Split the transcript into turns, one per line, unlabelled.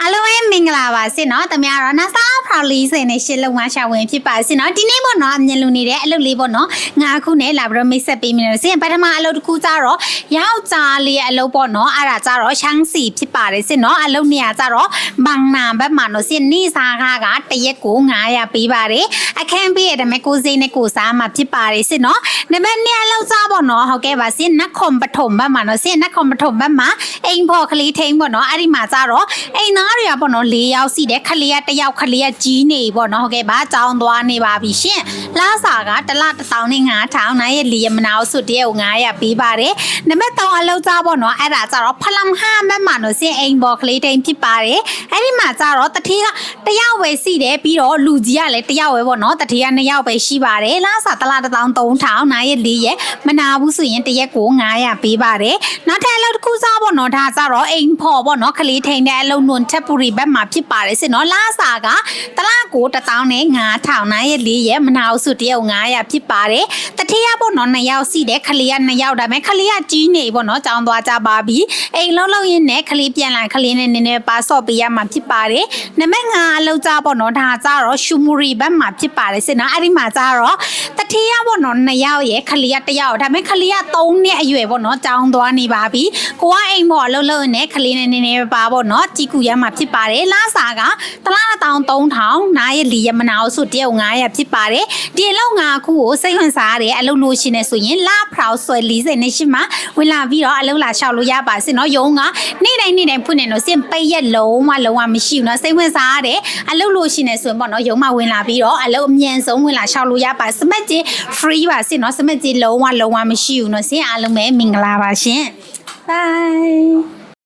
အားလုံးပဲမင်္ဂလာပါစင်နော်တမရတော့နာစာဖော်လီစင်နဲ့ရှစ်လုံးမရှာဝင်ဖြစ်ပါစင်နော်ဒီနေ့ပေါ့နော်အမြင်လူနေတဲ့အလုပ်လေးပေါ့နော်ငါအခုနဲ့လာပြီးတော့မိတ်ဆက်ပေးမယ်စင်ပထမအလုပ်တစ်ခုကြတော့ယောက်ျားလေးရဲ့အလုပ်ပေါ့နော်အဲ့ဒါကြတော့ရှမ်းစီဖြစ်ပါတယ်စင်နော်အလုပ်နေရာကြတော့ဘန်နာဘက်မှာနော်စင်နေစားကားကတရက်ကို900ပေးပါတယ်အခန်းပေးရတဲ့မဲ့ကိုစိမ့်နဲ့ကိုစားမှာဖြစ်ပါတယ်စင်နော်နံပါတ်2အလုပ်စားပေါ့နော်ဟုတ်ကဲ့ပါစင်နတ်ခွန်ပထုံဘက်မှာနော်စင်နတ်ခွန်ပထုံဘက်မှာအိမ်ဖော်ကလေးထိန်ပေါ့နော်အဲ့ဒီမှာကြတော့အိမ်သားတွေကပေါ့နော်၄ယောက်စီတယ်ခလေးကတစ်ယောက်ခလေးကကြီးနေပေါ့နော်ဟုတ်ကဲ့ပါကြောင်းသွားနေပါပြီရှင်လာစာကတစ်လတစ်တောင်းနဲ့9000နိုင်ရဲ့လီယမနာအုပ်စုတရက်ကို900ပေးပါတယ်နံပါတ်3အလုပ်စားပေါ့နော်အဲ့ဒါကြတော့ဖလမ်ဟာဘက်မှာနော်စင်အိမ်ဖော်ကလေးထိန်ဖြစ်ပါတယ်အဲ့ဒီမှာကြတော့တတိကတစ်ယောက်ပဲစီတယ်ပြီးတော့လူကြီးကလည်းတစ်ယောက်ပဲပေါ့နော်တတိက2ယောက်ပဲရှိပါတယ်လာစာတစ်လတစ်တောင်း3000နိုင်ရဲ့လီရဲ့မနာဘူးဆိုရင်တရက်ကို900ပေးပါတယ်နောက်ထပ်အလုပ်တစ်ခုစားပေါ့နော်ဒါကြတော့အိမ်ဖော်ပေါ့နော်ကလေးထိန်တဲ့အလုပ်နွန်ချက်ပူရီဘက်မှာဖြစ်ပါတယ်စင်နော်လာစာကတလကို1000နဲ့9000နိုင်ရဲ့လီရဲ့မနာဘူးဆိုတရက်ကို900ဖြစ်ပါတယ်တတိယပေါ့နော်2ယောက်စီတယ်ခလေးက2ယောက်ဒါပေမဲ့ခလေးကကြီးနေပေါ့နော်ကြောင်းသွားကြပါပြီအိမ်လုံးလုံးရင်းနဲ့ခလေးပြန်လာခလေးနဲ့နည်းနည်းပါဆော့ပေးရမှာဖြစ်ပါတယ်နံပါတ်5အလုပ်ကြပေါ့နော်ဒါကြတော့ရှူမူရီဘက်မှာဖြစ်ပါတယ်စင်နော်အဲ့ဒီမှာကြတော့ တတိယပေါ့နော်2ယောက်ရဲ့ခလေးက1ယောက်ဒါပေမဲ့ခလေးက3နှစ်အရွယ်ပေါ့နော်ကြောင်းသွားနေပါပြီကိုကအိမ်ပေါ်အလုပ်လုပ်နေခလေးနဲ့နည်းနည်းပါပေါ့နော်ជីကူရမှာဖြစ်ပါတယ်လာစာကတလားတောင်3000နားရဲ့လီရမနာအုပ်စုတယောက်900ဖြစ်ပါတယ်ဒီအလုပ်ငါခုကိုစိတ်ဝင်စားရတဲ့အလုပ်လို့ရှင်နေဆိုရင်လာဖရောက်ဆွဲ40နဲ့ရှိမှဝင်လာပြီးတော့အလုပ်လာလျှောက်လို့ရပါစင်နော်ယုံကနေ့တိုင်းနေ့တိုင်းဖွင့်နေတော့စင်ပိတ်ရက်လုံးဝလုံးဝမရှိဘူးနော်စိတ်ဝင်စားရတဲ့အလုပ်လို့ရှင်နေဆိုရင်ပေါ့နော်ယုံမဝင်လာပြီးတော့အလုပ်အမြန်ဆုံးဝင်လာလျှောက်လို့ရပါစမတ်ကြီး free ပါစင်နော်စမတ်ကြီးလုံးဝလုံးဝမရှိဘူးနော်စင်အားလုံးပဲမင်္ဂလာပါရှင် bye